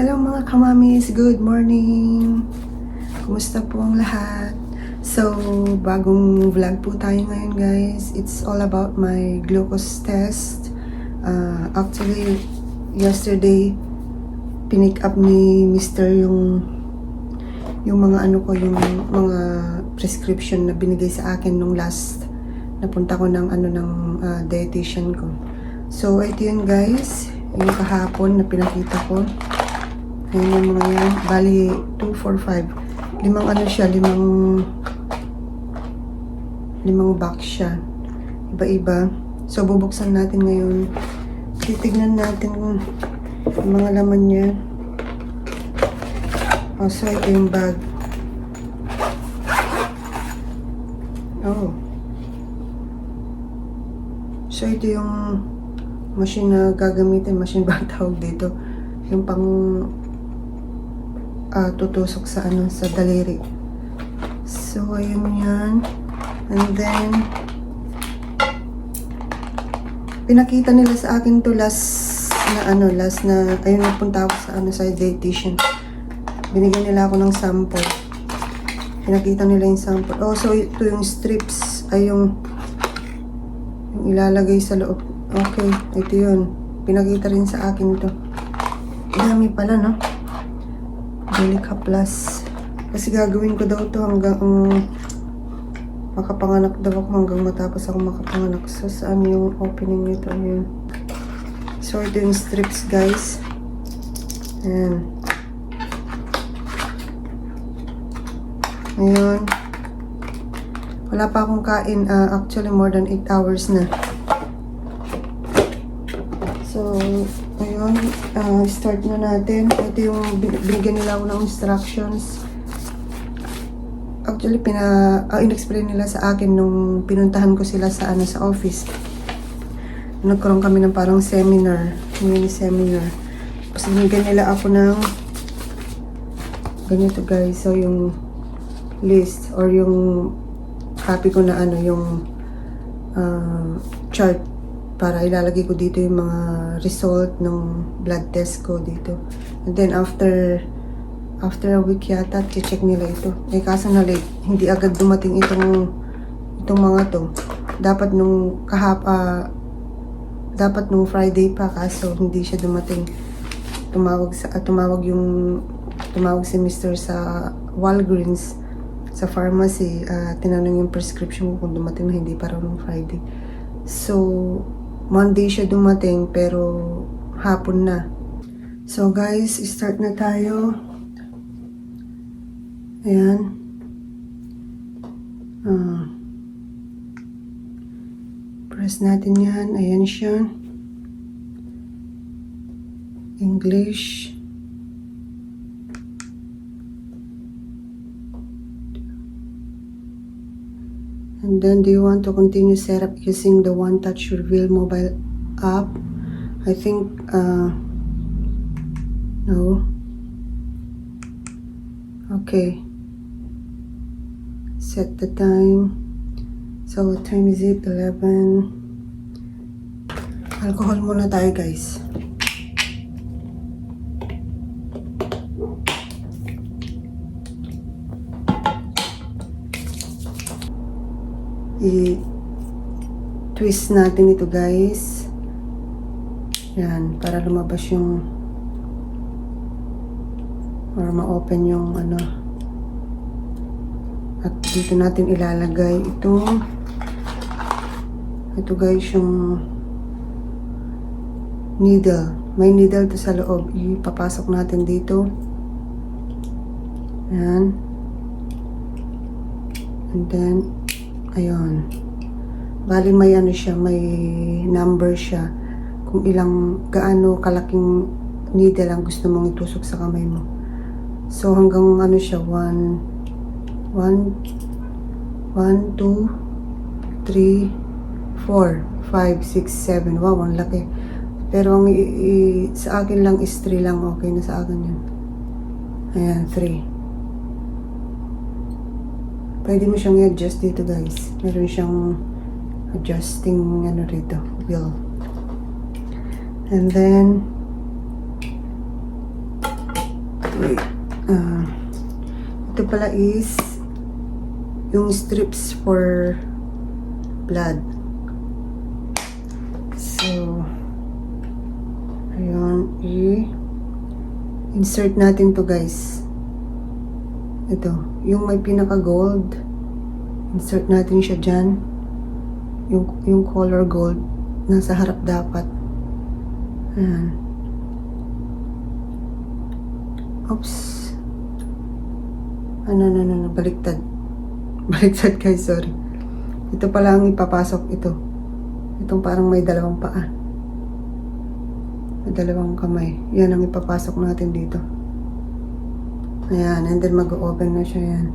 Hello mga kamamis, good morning! Kumusta po ang lahat? So, bagong vlog po tayo ngayon guys. It's all about my glucose test. Uh, actually, yesterday, pinick up ni Mr. yung yung mga ano ko, yung mga prescription na binigay sa akin nung last napunta ko ng ano ng ah, dietitian ko. So, ito yun guys. Yung kahapon na pinakita ko. Ayan yung mga yan. Bali, 2, 4, 5. Limang ano siya, limang limang box siya. Iba-iba. So, bubuksan natin ngayon. Titignan natin kung mga laman niya. Oh, so ito yung bag. Oh. So, ito yung machine na gagamitin. Machine ba tawag dito? Yung pang ah, tutusok sa ano, sa daliri. So, ayun yan. And then, pinakita nila sa akin to last na ano, last na, ayun napunta ako sa ano, sa dietitian. Binigyan nila ako ng sample. Pinakita nila yung sample. Oh, so ito yung strips, ay yung, yung ilalagay sa loob. Okay, ito yun. Pinakita rin sa akin to. Dami pala, no? Delica Plus. Kasi gagawin ko daw to hanggang um, makapanganak daw ako hanggang matapos ako makapanganak. So, saan yung opening nito? Ayan. So, ito yung strips, guys. Ayan. Ngayon, wala pa akong kain. ah, actually, more than 8 hours na. So, ayun, ah, start na natin. Ito yung bin- binigyan nila ako ng instructions. Actually, pina, ah, in-explain nila sa akin nung pinuntahan ko sila sa, ano, sa office. Nagkaroon kami ng parang seminar, mini seminar. Tapos binigyan nila ako ng ganito guys. So, yung list or yung copy ko na ano, yung ah, chart para ilalagay ko dito yung mga result ng blood test ko dito. And then after after a week yata, check nila ito. Eh kaso na late, hindi agad dumating itong itong mga to. Dapat nung kahap ah, dapat nung Friday pa kaso hindi siya dumating. Tumawag sa ah, tumawag yung tumawag si Mr. sa Walgreens sa pharmacy, ah, tinanong yung prescription ko kung dumating na hindi pa raw nung Friday. So, Monday siya dumating pero hapon na. So guys, start na tayo. Ayan. Ah. Press natin yan. Ayan siya. English. And then, do you want to continue setup using the One Touch Reveal mobile app? I think, uh, no. Okay. Set the time. So, what time is it? 11. Alcohol muna tayo, guys. I-twist natin ito guys. Yan, para lumabas yung or ma-open yung ano. At dito natin ilalagay ito. Ito guys yung needle. May needle to sa loob. Ipapasok natin dito. Yan. And then, Ayun. Bali may ano siya, may number siya. Kung ilang, gaano kalaking needle ang gusto mong itusok sa kamay mo. So hanggang ano siya, 1, 1, 1, 2, 3, 4, 5, 6, 7. Wow, ang laki. Pero ang i- i- sa akin lang is 3 lang. Okay na sa akin yun. Ayan, 3. Pwede mo siyang i-adjust dito guys. Meron siyang adjusting ano rito, wheel. And then Wait. Ah, ito pala is yung strips for blood. So, ayun, i-insert natin to guys. Ito, yung may pinaka-gold. Insert natin siya dyan. Yung, yung color gold, nasa harap dapat. Ayan. Oops. Ano, ano, ano, ano, baliktad. Baliktad guys, sorry. Ito pala ang ipapasok ito. Itong parang may dalawang paa. May dalawang kamay. Yan ang ipapasok natin dito. Ayan, and then mag-open na siya yan.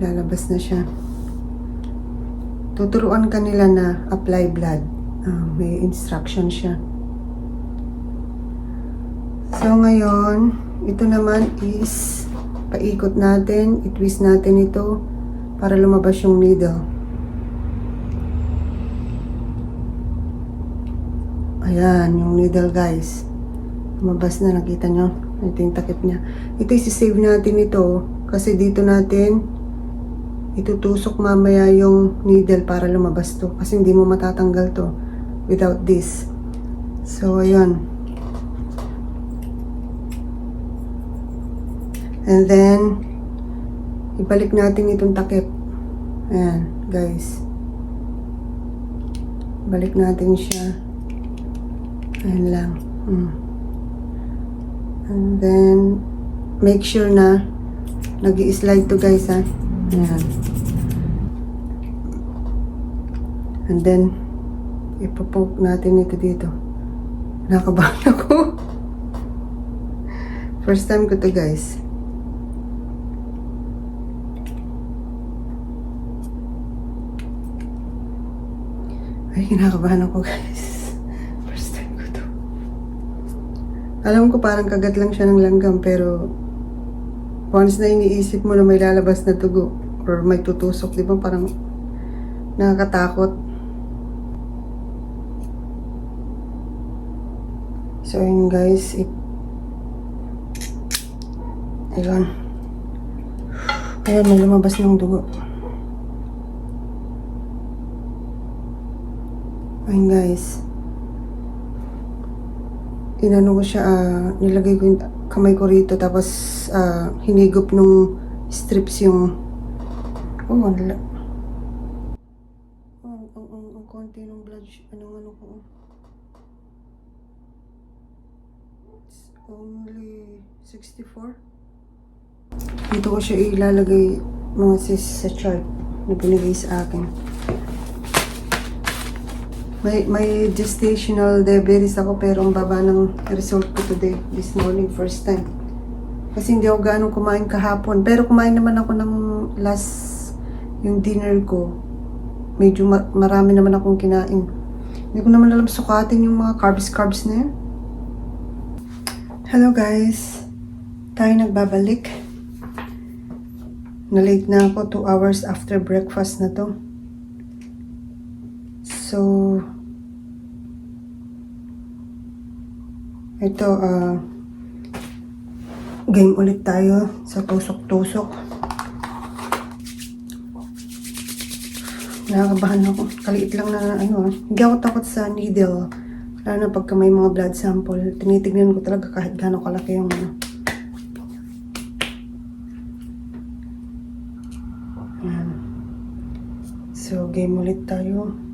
Lalabas na siya. Tuturuan ka nila na apply blood. Ah, may instruction siya. So ngayon, ito naman is paikot natin, itwist natin ito para lumabas yung needle. Ayan, yung needle guys. Lumabas na, nakita nyo? Ito yung takip niya. Ito isi-save natin ito kasi dito natin itutusok mamaya yung needle para lumabas to kasi hindi mo matatanggal to without this. So, ayun. And then, ibalik natin itong takip. Ayan, guys. Balik natin siya. Ayan lang. Mm. And then, make sure na nag slide to guys ha. Ayan. And then, ipopoke natin ito dito. Nakabahan ako. First time ko to guys. Ay, kinakabahan ako guys. First time ko to. Alam ko parang kagat lang siya ng langgam pero once na iniisip mo na may lalabas na tugo or may tutusok, di ba parang nakakatakot. So yun guys, it, ayun. Ayun, may lumabas ng dugo. Ayun guys. Inano ko siya, ah, nilagay ko yung kamay ko rito tapos ah, hinigop nung strips yung oh. Oh, ang, ang, ang, ang konti ng blood, anong ano ko. It's only 64. Dito ko siya ilalagay mga sis sa chart na binigay sa akin. May, may gestational diabetes ako pero ang baba ng result ko today, this morning, first time. Kasi hindi ako ganong kumain kahapon. Pero kumain naman ako ng last, yung dinner ko. Medyo ma- marami naman akong kinain. Hindi ko naman alam sukatin yung mga carbs-carbs na yun. Hello guys! Tayo nagbabalik. Na-late na ako, 2 hours after breakfast na to. So, ito, ah, game ulit tayo sa tusok-tusok. Nakakabahan ako. Kaliit lang na ano, hindi ako takot sa needle. Lalo na pagka may mga blood sample, tinitignan ko talaga kahit gaano kalaki yung ano. So, game ulit tayo.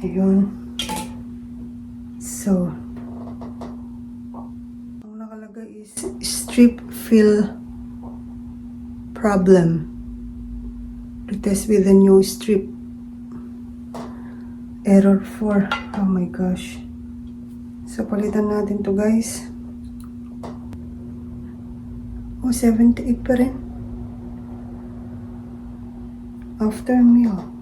Ayun. So, ang nakalagay is strip fill problem. To test with the new strip. Error 4. Oh my gosh. So, palitan natin to guys. Oh, 78 pa rin. After meal.